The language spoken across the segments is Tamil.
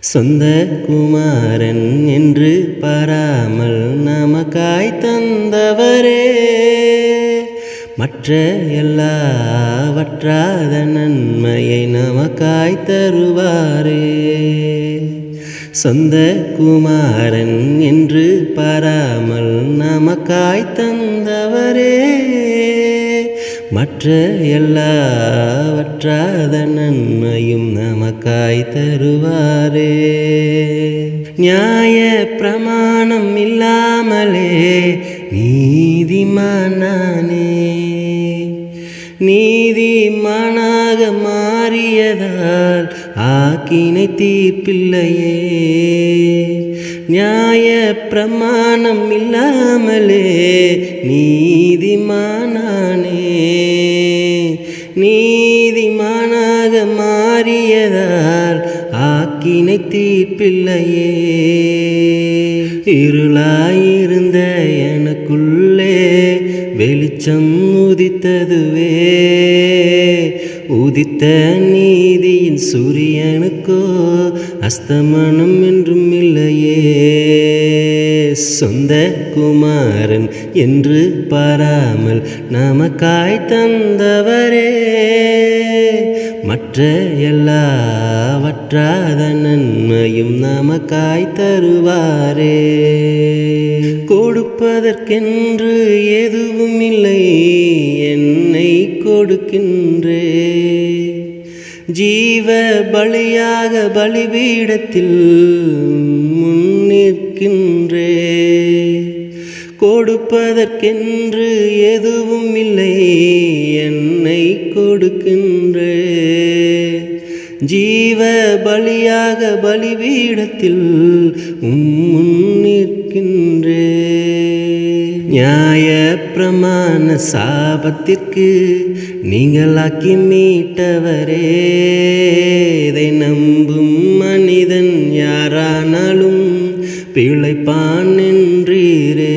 சொந்த குமாரன் என்று பாராமல் நமக்காய் தந்தவரே. மற்ற எல்லாவற்றாத நன்மையை நமக்காய் தருவாரே. சொந்த குமாரன் என்று பாராமல் நமக்காய் தந்தவரே. மற்ற எல்லாவற்றாத நன்மையும் நமக்காய் தருவாரே. நியாய பிரமாணம் இல்லாமலே நீதிமானானே. நீதிமானாக மாறியதால் ஆக்கினை தீர்ப்பில்லையே. நியாய பிரமாணம் இல்லாமலே நீதிமானானே. நீதிமானாக மாறியதால் ஆக்கினை தீர்ப்பில்லையே. இருளாயிருந்த எனக்குள்ளே வெளிச்சம் உதித்ததுவே. உதித்த நீ சூரியனுக்கோ அஸ்தமனம் என்றும் இல்லையே. சொந்த குமாரன் என்று பாராமல் நமக்காய் தந்தவரே. மற்ற எல்லாவற்றாத நன்மையும் நமக்காய் தருவாரே. கொடுப்பதற்கென்று எதுவும் இல்லை என்னை கொடுக்கின்றே. ஜீவ பலியாக பலிபீடத்தில் முன்னிற்கின்றே. கொடுப்பதற்கென்று எதுவும் இல்லை என்னை கொடுக்கின்றே. ஜீவ பலியாக பலிபீடத்தில் முன்னிற்கின்றே. நியாய பிரமாண சாபத்திற்கு நீங்களாக்கி மீட்டவரே. இதை நம்பும் மனிதன் யாரானாலும் பிழைப்பான் என்றீரே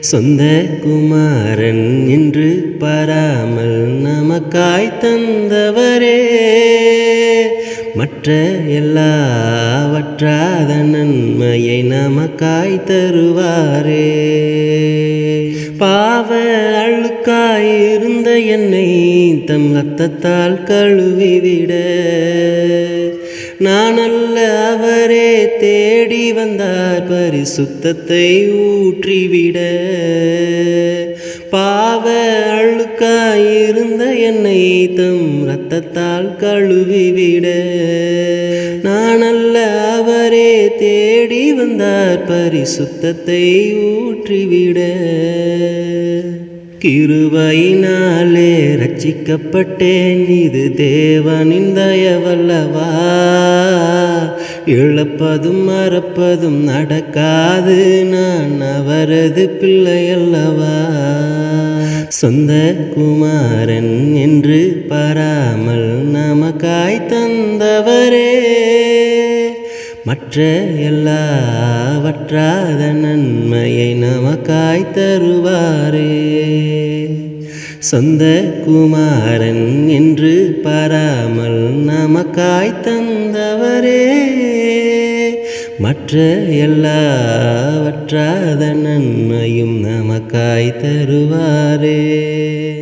சொந்த குமாரன் என்று பாராமல் நமக்காய் தந்தவரே. மற்ற எல்லா எல்லாவற்றாத நன்மையை நமக்காய் தருவாரே. பாவ அழுக்காயிருந்த என்னை தம் ரத்தத்தால் கழுவிவிட. நான் அல்ல அவரே தேடி வந்தார். பரிசுத்தத்தை ஊற்றிவிட பாவ அழுக்காய் இருந்த என்னை தம் ரத்தத்தால் கழுவிவிட. நான் அல்ல அவரே தேடி வந்தார். பரிசுத்தத்தை ஊற்றிவிட. கிருபையினாலே ரட்சிக்கப்பட்டேன். இது தேவனின் தயவல்லவா? இழப்பதும் மறப்பதும் நடக்காது. நான் அவரது பிள்ளையல்லவா? சொந்த குமாரன் என்று பாராமல் நமக்காய் தந்தவரே. மற்ற எல்லாவற்றாத நன்மையை நமக்காய் தருவாரே. சொந்த குமாரன் என்று பாராமல் நமக்காய் தந்தவரே. மற்ற எல்லாவற்றாத நன்மையும் நமக்காய் தருவாரே.